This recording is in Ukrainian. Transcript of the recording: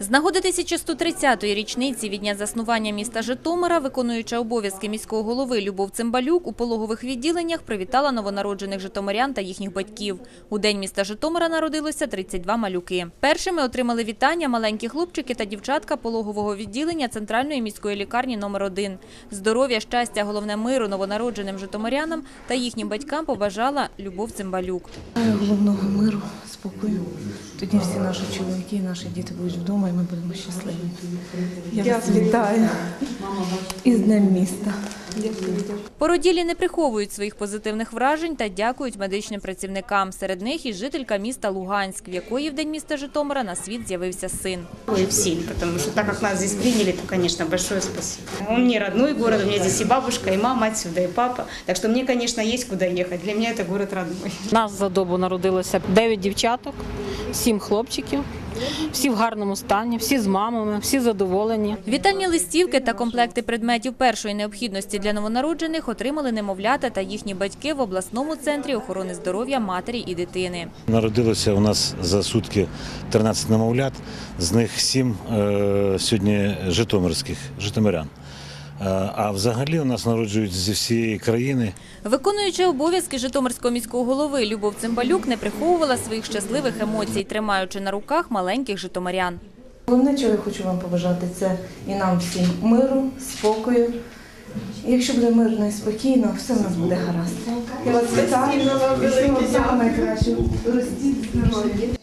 З нагоди 1130-ї річниці від дня заснування міста Житомира, виконуюча обов'язки міського голови Любов Цимбалюк у пологових відділеннях привітала новонароджених житомирян та їхніх батьків. У день міста Житомира народилося 32 малюки. Першими отримали вітання маленькі хлопчики та дівчатка пологового відділення Центральної міської лікарні номер 1 Здоров'я, щастя, головне миру новонародженим житомирянам та їхнім батькам побажала Любов Цимбалюк. Головного миру, спокою. Тоді всі наші чоловіки, і наші діти будуть вдома, і ми будемо щасливі. Я вас вітаю із Днем міста. Породілі не приховують своїх позитивних вражень та дякують медичним працівникам. Серед них і жителька міста Луганськ, в якої в день міста Житомира на світ з'явився син. И всем, потому что так как нас здесь приняли, то, конечно, большое спасибо. Он мне родной город, у меня здесь и бабушка, и мама отсюда, и папа. Так что мне, конечно, есть куда ехать. Для меня это город родной. Нас за добу народилося 9 дівчаток, 7 хлопчиків. Всі в гарному стані, всі з мамами, всі задоволені. Вітальні листівки та комплекти предметів першої необхідності для новонароджених отримали немовлята та їхні батьки в обласному центрі охорони здоров'я матері і дитини. Народилося у нас за сутки 13 немовлят, з них 7 е, сьогодні житомирських, житомирян. А взагалі у нас народжують зі всієї країни. Виконуючи обов'язки Житомирського міського голови Любов Цимбалюк не приховувала своїх щасливих емоцій, тримаючи на руках маленьких житомирян. Головне, чого я хочу вам побажати, це і нам всім миру, спокою. Якщо буде мирно і спокійно, все в нас буде гаразд. Я вас вітаю всього найкращого. Ростіть здоров'я.